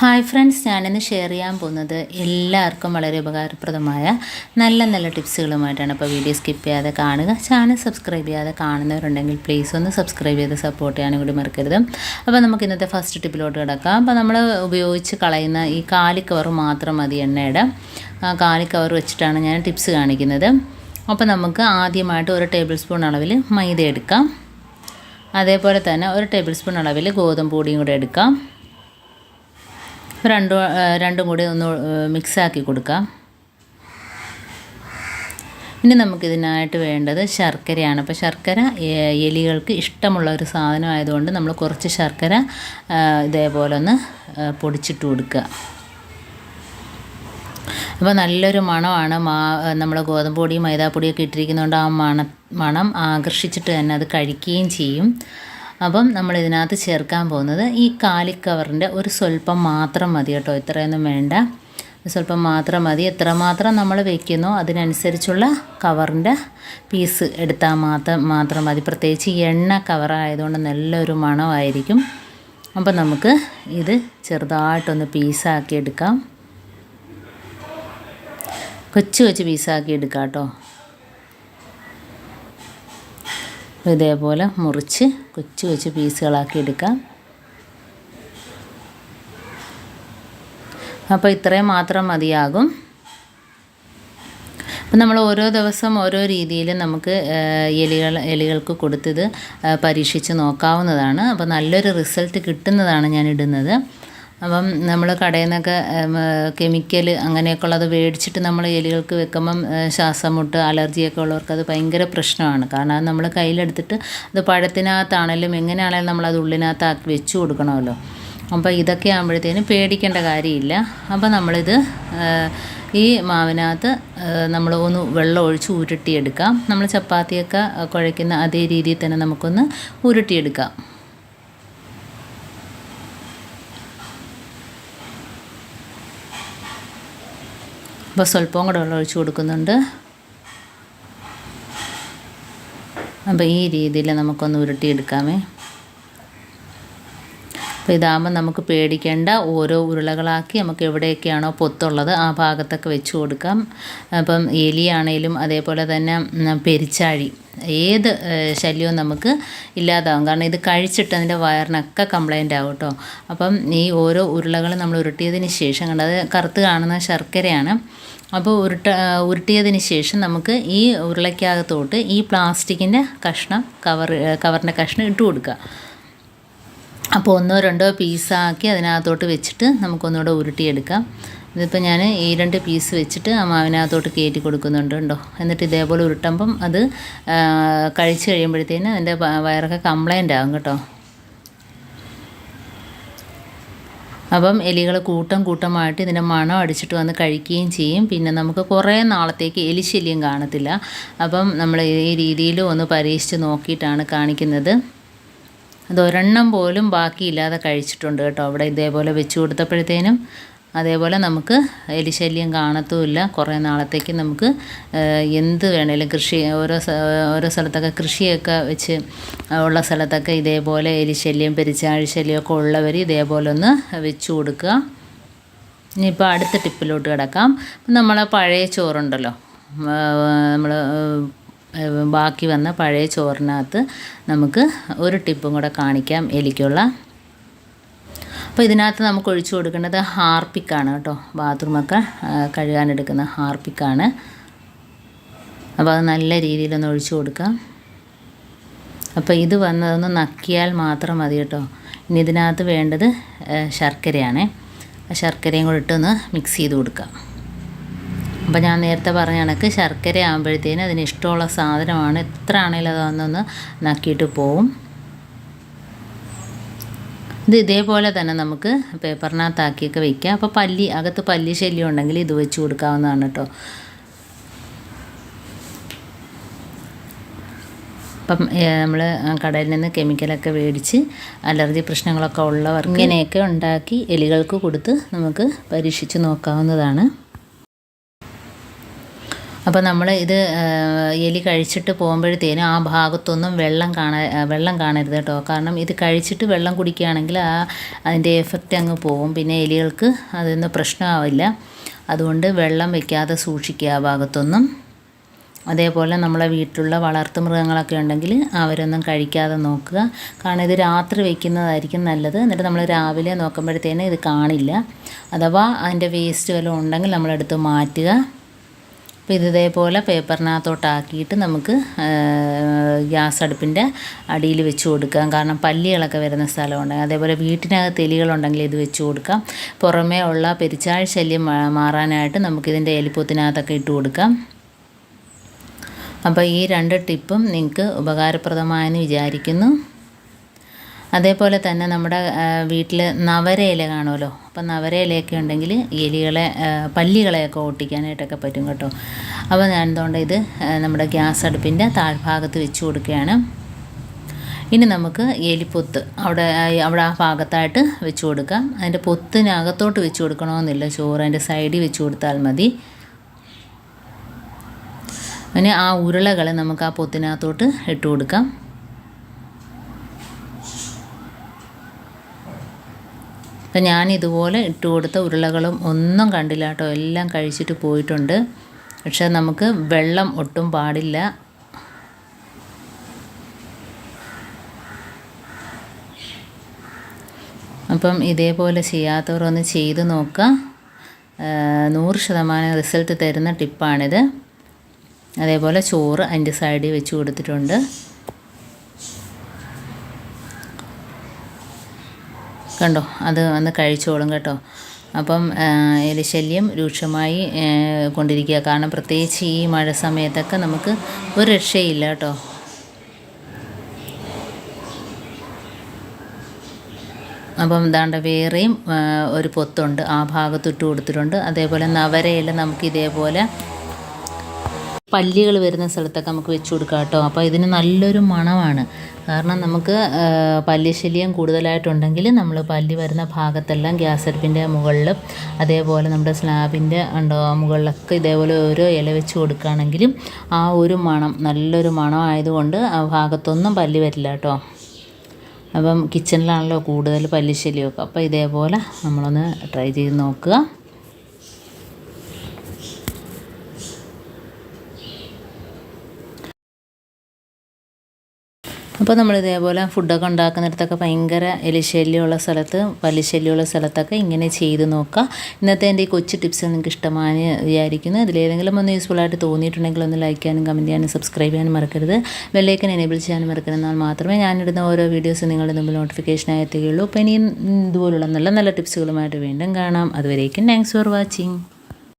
Hi friends ഞാനിന്ന് share ചെയ്യാൻ പോകുന്നത് എല്ലാവർക്കും വളരെ ഉപകാരപ്രദമായ നല്ല നല്ല ടിപ്സുകളുമായിട്ടാണ്. അപ്പോൾ വീഡിയോ സ്കിപ്പ് ചെയ്യാതെ കാണുക. ചാനൽ സബ്സ്ക്രൈബ് ചെയ്യാതെ കാണുന്നവരുണ്ടെങ്കിൽ പ്ലീസ് ഒന്ന് സബ്സ്ക്രൈബ് ചെയ്ത് സപ്പോർട്ട് ചെയ്യാനും കൂടി മറക്കരുത്. അപ്പോൾ നമുക്ക് ഇന്നത്തെ ഫസ്റ്റ് ടിപ്പിലോട്ട് കിടക്കാം. അപ്പോൾ നമ്മൾ ഉപയോഗിച്ച് കളയുന്ന ഈ കാലി കവർ മാത്രം മതി എണ്ണയുടെ. കാലി കവർ വെച്ചിട്ടാണ് ഞാൻ ടിപ്സ് കാണിക്കുന്നത്. അപ്പോൾ നമുക്ക് ആദ്യമായിട്ട് ഒരു ടേബിൾ സ്പൂൺ അളവിൽ മൈദ എടുക്കാം. അതേപോലെ തന്നെ ഒരു ടേബിൾ സ്പൂൺ അളവിൽ ഗോതമ്പ് പൊടിയും കൂടെ എടുക്കാം. രണ്ടും രണ്ടും കൂടി ഒന്ന് മിക്സാക്കി കൊടുക്കാം. ഇനി നമുക്കിതിനായിട്ട് വേണ്ടത് ശർക്കരയാണ്. അപ്പോൾ ശർക്കര എലികൾക്ക് ഇഷ്ടമുള്ള ഒരു സാധനമായതുകൊണ്ട് നമ്മൾ കുറച്ച് ശർക്കര ഇതേപോലെ ഒന്ന് പൊടിച്ചിട്ട് കൊടുക്കുക. അപ്പോൾ നല്ലൊരു മണമാണ്. മാ നമ്മൾ ഗോതമ്പ് പൊടിയും മൈദാപ്പൊടിയൊക്കെ ഇട്ടിരിക്കുന്നതുകൊണ്ട് ആ മണ മണം ആകർഷിച്ചിട്ട് തന്നെ അത് കഴിക്കുകയും ചെയ്യും. അപ്പം നമ്മൾ ഇതിനകത്ത് ചേർക്കാൻ പോകുന്നത് ഈ കാലിക്കവറിന്റെ ഒരു സ്വല്പം മാത്രം മതി കേട്ടോ. ഇത്രയൊന്നും വേണ്ട. സ്വല്പം മാത്രം മതി. എത്രമാത്രം നമ്മൾ വെക്കുന്നോ അതിനനുസരിച്ചുള്ള കവറിന്റെ പീസ് എടുത്താൽ മാത്രം മാത്രം മതി. പ്രത്യേകിച്ച് എണ്ണ കവറായതുകൊണ്ട് നല്ലൊരു മണമായിരിക്കും. അപ്പം നമുക്ക് ഇത് ചെറുതായിട്ടൊന്ന് പീസാക്കി എടുക്കാം. കൊച്ചു കൊച്ചു പീസാക്കി എടുക്കാം കേട്ടോ. ഇതേപോലെ മുറിച്ച് കൊച്ചു കൊച്ചു പീസുകളാക്കി എടുക്കാം. അപ്പോൾ ഇത്രയും മാത്രം മതിയാകും. അപ്പം നമ്മൾ ഓരോ ദിവസം ഓരോ രീതിയിൽ നമുക്ക് എലികൾ എലികൾക്ക് കൊടുത്തത് പരീക്ഷിച്ച് നോക്കാവുന്നതാണ്. അപ്പോൾ നല്ലൊരു റിസൾട്ട് കിട്ടുന്നതാണ് ഞാൻ ഇടുന്നത്. അപ്പം നമ്മൾ കടയിൽ നിന്നൊക്കെ കെമിക്കൽ അങ്ങനെയൊക്കെ ഉള്ളത് മേടിച്ചിട്ട് നമ്മൾ എലികൾക്ക് വെക്കുമ്പം ശ്വാസം മുട്ട് അലർജിയൊക്കെ ഉള്ളവർക്ക് അത് ഭയങ്കര പ്രശ്നമാണ്. കാരണം അത് നമ്മൾ കയ്യിലെടുത്തിട്ട് അത് പഴത്തിനകത്താണെങ്കിലും എങ്ങനെയാണെങ്കിലും നമ്മൾ അത് ഉള്ളിനകത്താക്കി വെച്ച് കൊടുക്കണമല്ലോ. അപ്പോൾ ഇതൊക്കെ ആകുമ്പോഴത്തേനും പേടിക്കേണ്ട കാര്യമില്ല. അപ്പോൾ നമ്മളിത് ഈ മാവിനകത്ത് നമ്മൾ ഒന്ന് വെള്ളം ഒഴിച്ച് ഉരുട്ടിയെടുക്കാം. നമ്മൾ ചപ്പാത്തിയൊക്കെ കുഴയ്ക്കുന്ന അതേ രീതിയിൽ തന്നെ നമുക്കൊന്ന് ഉരുട്ടിയെടുക്കാം. അപ്പോൾ സ്വല്പവും കൂടെ വെള്ളം ഒഴിച്ച് കൊടുക്കുന്നുണ്ട്. അപ്പോൾ ഈ രീതിയിൽ നമുക്കൊന്ന് ഉരുട്ടിയെടുക്കാമേ. അപ്പോൾ ഇതാകുമ്പോൾ നമുക്ക് പേടിക്കേണ്ട. ഓരോ ഉരുളകളാക്കി നമുക്ക് എവിടെയൊക്കെയാണോ പൊത്തുള്ളത് ആ ഭാഗത്തൊക്കെ വെച്ച് കൊടുക്കാം. അപ്പം എലിയാണേലും അതേപോലെ തന്നെ പെരിച്ചാഴി ഏത് ശല്യവും നമുക്ക് ഇല്ലാതാവും. കാരണം ഇത് കഴിച്ചിട്ട് അതിന്റെ വയറിനൊക്കെ കംപ്ലൈന്റ് ആവും കേട്ടോ. അപ്പം ഈ ഓരോ ഉരുളകളും നമ്മൾ ഉരുട്ടിയതിന് ശേഷം കണ്ടത് കറുത്ത് കാണുന്ന ശർക്കരയാണ്. അപ്പോൾ ഉരുട്ട ഉരുട്ടിയതിന് ശേഷം നമുക്ക് ഈ ഉരുളയ്ക്കകത്തോട്ട് ഈ പ്ലാസ്റ്റിക്കിന്റെ കഷ്ണം കവർ കവറിന്റെ കഷ്ണം ഇട്ട് കൊടുക്കുക. അപ്പോൾ ഒന്നോ രണ്ടോ പീസാക്കി അതിനകത്തോട്ട് വെച്ചിട്ട് നമുക്കൊന്നുകൂടെ ഉരുട്ടിയെടുക്കാം. ഇതിപ്പോൾ ഞാൻ ഈ രണ്ട് പീസ് വെച്ചിട്ട് ആ മാവിനകത്തോട്ട് കയറ്റി കൊടുക്കുന്നുണ്ട് കേട്ടോ എന്നിട്ട് ഇതേപോലെ ഉരുട്ടുമ്പം അത് കഴിച്ച് കഴിയുമ്പോഴത്തേന് അതിന്റെ വയറൊക്കെ കംപ്ലൈന്റ് ആകും കേട്ടോ. അപ്പം എലികൾ കൂട്ടം കൂട്ടമായിട്ട് ഇതിന്റെ മണം അടിച്ചിട്ട് വന്ന് കഴിക്കുകയും ചെയ്യും. പിന്നെ നമുക്ക് കുറേ നാളത്തേക്ക് എലിശല്യം കാണത്തില്ല. അപ്പം നമ്മൾ ഈ രീതിയിൽ ഒന്ന് പരീക്ഷിച്ച് നോക്കിയിട്ടാണ് കാണിക്കുന്നത്. അത് ഒരെണ്ണം പോലും ബാക്കിയില്ലാതെ കഴിച്ചിട്ടുണ്ട് കേട്ടോ. അവിടെ ഇതേപോലെ വെച്ച് കൊടുത്തപ്പോഴത്തേനും അതേപോലെ നമുക്ക് എലിശല്യം കാണത്തുമില്ല. കുറേ നാളത്തേക്ക് നമുക്ക് എന്ത് വേണേലും കൃഷി ഓരോ ഓരോ സ്ഥലത്തൊക്കെ കൃഷിയൊക്കെ വെച്ച് ഉള്ള സ്ഥലത്തൊക്കെ ഇതേപോലെ എലിശല്യം പെരിച്ചാഴി ശല്യമൊക്കെ ഉള്ളവർ ഇതേപോലെ ഒന്ന് വെച്ച് കൊടുക്കുക. ഇനിയിപ്പോൾ അടുത്ത ടിപ്പിലോട്ട് കിടക്കാം. നമ്മൾ പഴയ ചോറുണ്ടല്ലോ. നമ്മൾ ബാക്കി വന്ന പഴയ ചോറിനകത്ത് നമുക്ക് ഒരു ടിപ്പും കൂടെ കാണിക്കാം എലിക്കുള്ള. അപ്പോൾ ഇതിനകത്ത് നമുക്ക് ഒഴിച്ചു കൊടുക്കേണ്ടത് ഹാർപ്പിക്കാണ് കേട്ടോ. ബാത്റൂമൊക്കെ കഴുകാനെടുക്കുന്ന ഹാർപ്പിക്കാണ്. അപ്പോൾ അത് നല്ല രീതിയിലൊന്ന് ഒഴിച്ചു കൊടുക്കാം. അപ്പോൾ ഇത് വന്നതൊന്ന് നക്കിയാൽ മാത്രം മതി കേട്ടോ. ഇനി ഇതിനകത്ത് വേണ്ടത് ശർക്കരയാണ്. ശർക്കരയും കൂടെ ഇട്ടൊന്ന് മിക്സ് ചെയ്ത് കൊടുക്കാം. അപ്പോൾ ഞാൻ നേരത്തെ പറഞ്ഞ കണക്ക് ശർക്കര ആകുമ്പോഴത്തേന് അതിന് ഇഷ്ടമുള്ള സാധനമാണ്. എത്ര ആണെങ്കിലും അതൊന്നൊന്ന് നക്കിയിട്ട് പോവും. ഇത് ഇതേപോലെ തന്നെ നമുക്ക് പേപ്പറിനകത്താക്കിയൊക്കെ വയ്ക്കാം അപ്പോൾ പല്ലി അകത്ത് പല്ലി ശല്യം ഉണ്ടെങ്കിൽ ഇത് വെച്ച് കൊടുക്കാവുന്നതാണ് കേട്ടോ. അപ്പം നമ്മൾ കടയിൽ നിന്ന് കെമിക്കലൊക്കെ മേടിച്ച് അലർജി പ്രശ്നങ്ങളൊക്കെ ഉള്ളവർക്ക് ഇങ്ങനെയൊക്കെ ഉണ്ടാക്കി എലികൾക്ക് കൊടുത്ത് നമുക്ക് പരീക്ഷിച്ച് നോക്കാവുന്നതാണ്. അപ്പോൾ നമ്മൾ ഇത് എലി കഴിച്ചിട്ട് പോകുമ്പോഴത്തേനും ആ ഭാഗത്തൊന്നും വെള്ളം കാണാ വെള്ളം കാണരുത് കേട്ടോ. കാരണം ഇത് കഴിച്ചിട്ട് വെള്ളം കുടിക്കുകയാണെങ്കിൽ ആ അതിന്റെ എഫക്റ്റ് അങ്ങ് പോകും. പിന്നെ എലികൾക്ക് അതൊന്നും പ്രശ്നമാവില്ല. അതുകൊണ്ട് വെള്ളം വെക്കാതെ സൂക്ഷിക്കുക ആ ഭാഗത്തൊന്നും. അതേപോലെ നമ്മളെ വീട്ടിലുള്ള വളർത്തു മൃഗങ്ങളൊക്കെ ഉണ്ടെങ്കിൽ അവരൊന്നും കഴിക്കാതെ നോക്കുക. കാരണം ഇത് രാത്രി വയ്ക്കുന്നതായിരിക്കും നല്ലത്. എന്നിട്ട് നമ്മൾ രാവിലെ നോക്കുമ്പോഴത്തേനും ഇത് കാണില്ല. അഥവാ അതിന്റെ വേസ്റ്റ് വല്ലതും ഉണ്ടെങ്കിൽ നമ്മളെടുത്ത് മാറ്റുക. അപ്പോൾ ഇത് ഇതേപോലെ പേപ്പറിനകത്തോട്ടാക്കിയിട്ട് നമുക്ക് ഗ്യാസ് അടുപ്പിന്റെ അടിയിൽ വെച്ച് കൊടുക്കാം. കാരണം പല്ലികളൊക്കെ വരുന്ന സ്ഥലമുണ്ട് അതേപോലെ വീട്ടിനകത്ത് എലികളുണ്ടെങ്കിൽ ഇത് വെച്ച് കൊടുക്കാം. പുറമേ ഉള്ള പെരിച്ചാഴ് ശല്യം മാറാനായിട്ട് നമുക്കിതിന്റെ എലിപ്പൊത്തിനകത്തൊക്കെ ഇട്ട് കൊടുക്കാം. അപ്പോൾ ഈ രണ്ട് ടിപ്പും നിങ്ങൾക്ക് ഉപകാരപ്രദമായെന്ന് വിചാരിക്കുന്നു. അതേപോലെ തന്നെ നമ്മുടെ വീട്ടിൽ നവരയില കാണുമല്ലോ. അപ്പം നവരയിലയൊക്കെ ഉണ്ടെങ്കിൽ എലികളെ പല്ലികളെയൊക്കെ ഓട്ടിക്കാനായിട്ടൊക്കെ പറ്റും കേട്ടോ. അപ്പോൾ ഞാൻ എന്തുകൊണ്ട് ഇത് നമ്മുടെ ഗ്യാസ് അടുപ്പിന്റെ താഴ്ഭാഗത്ത് വെച്ച് കൊടുക്കുകയാണ്. ഇനി നമുക്ക് എലിപ്പൊത്ത് അവിടെ അവിടെ ആ ഭാഗത്തായിട്ട് വെച്ച് കൊടുക്കാം. അതിന്റെ പൊത്തിനകത്തോട്ട് വെച്ച് കൊടുക്കണമെന്നില്ല. ചോറ് അതിന്റെ സൈഡിൽ വെച്ച് കൊടുത്താൽ മതി. പിന്നെ ആ ഉരുളകൾ നമുക്ക് ആ പൊത്തിനകത്തോട്ട് ഇട്ട് കൊടുക്കാം. അപ്പം ഞാൻ ഇതുപോലെ ഇട്ട് കൊടുത്ത ഉരുളകളും ഒന്നും കണ്ടില്ല കേട്ടോ. എല്ലാം കഴിച്ചിട്ട് പോയിട്ടുണ്ട്. പക്ഷേ നമുക്ക് വെള്ളം ഒട്ടും പാടില്ല. അപ്പം ഇതേപോലെ ചെയ്യാത്തവർ ഒന്ന് ചെയ്ത് നോക്കുക നൂറ് ശതമാനം റിസൾട്ട് തരുന്ന ടിപ്പാണിത്. അതേപോലെ ചോറ് അതിന്റെ സൈഡിൽ വെച്ച് കൊടുത്തിട്ടുണ്ട്. കണ്ടോ? അത് വന്ന് കഴിച്ചോളും കേട്ടോ. അപ്പം എലിശല്യം രൂക്ഷമായി കൊണ്ടിരിക്കുക. കാരണം പ്രത്യേകിച്ച് ഈ മഴ സമയത്തൊക്കെ നമുക്ക് ഒരു രക്ഷയില്ല കേട്ടോ. അപ്പം ദാണ്ട വേറെയും ഒരു പൊത്തുണ്ട്. ആ ഭാഗത്ത് ഇട്ട് കൊടുത്തിട്ടുണ്ട്. അതേപോലെ നവരയിൽ നമുക്ക് ഇതേപോലെ പല്ലികൾ വരുന്ന സ്ഥലത്തൊക്കെ നമുക്ക് വെച്ച് കൊടുക്കാം കേട്ടോ. അപ്പോൾ ഇതിന് നല്ലൊരു മണമാണ്. കാരണം നമുക്ക് പല്ലിശല്യം കൂടുതലായിട്ടുണ്ടെങ്കിൽ നമ്മൾ പല്ലി വരുന്ന ഭാഗത്തെല്ലാം ഗ്യാസ് അടുപ്പിന്റെ മുകളിൽ അതേപോലെ നമ്മുടെ സ്ലാബിന്റെ ഉണ്ടോ മുകളിലൊക്കെ ഇതേപോലെ ഓരോ ഇല വെച്ച് കൊടുക്കുകയാണെങ്കിലും ആ ഒരു മണം നല്ലൊരു മണം ആയതുകൊണ്ട് ആ ഭാഗത്തൊന്നും പല്ലി വരില്ല കേട്ടോ. അപ്പം കിച്ചണിലാണല്ലോ കൂടുതൽ പല്ലിശല്യമൊക്കെ. അപ്പോൾ ഇതേപോലെ നമ്മളൊന്ന് ട്രൈ ചെയ്ത് നോക്കുക. അപ്പോൾ നമ്മൾ ഇതേപോലെ ഫുഡൊക്കെ ഉണ്ടാക്കുന്നിടത്തൊക്കെ ഭയങ്കര എലിശല്യമുള്ള സ്ഥലത്ത് പല്ലിശല്യമുള്ള സ്ഥലത്തൊക്കെ ഇങ്ങനെ ചെയ്ത് നോക്കാം. ഇന്നത്തെ എന്റെ ഈ കൊച്ചു ടിപ്സ് നിങ്ങൾക്ക് ഇഷ്ടമായി വിചാരിക്കുന്നു. ഇതിലേതെങ്കിലും ഒന്ന് യൂസ്ഫുൾ ആയിട്ട് തോന്നിയിട്ടുണ്ടെങ്കിൽ ഒന്ന് ലൈക്ക് ചെയ്യാനും കമന്റ് ചെയ്യാനും സബ്സ്ക്രൈബ് ചെയ്യാനും മറക്കരുത്. ബെല്ലൈക്കൻ എനേബിൾ ചെയ്യാനും മറക്കരുത് എന്നാൽ മാത്രമേ ഞാനിടുന്ന ഓരോ വീഡിയോസ് നിങ്ങളുടെ മുമ്പിൽ നോട്ടിഫിക്കേഷനായി എത്തുകയുള്ളൂ. അപ്പോൾ ഇനിയും ഇതുപോലുള്ള നല്ല നല്ല ടിപ്സുകളുമായിട്ട് വീണ്ടും കാണാം. അതുവരേക്കും താങ്ക്സ് ഫോർ വാച്ചിങ്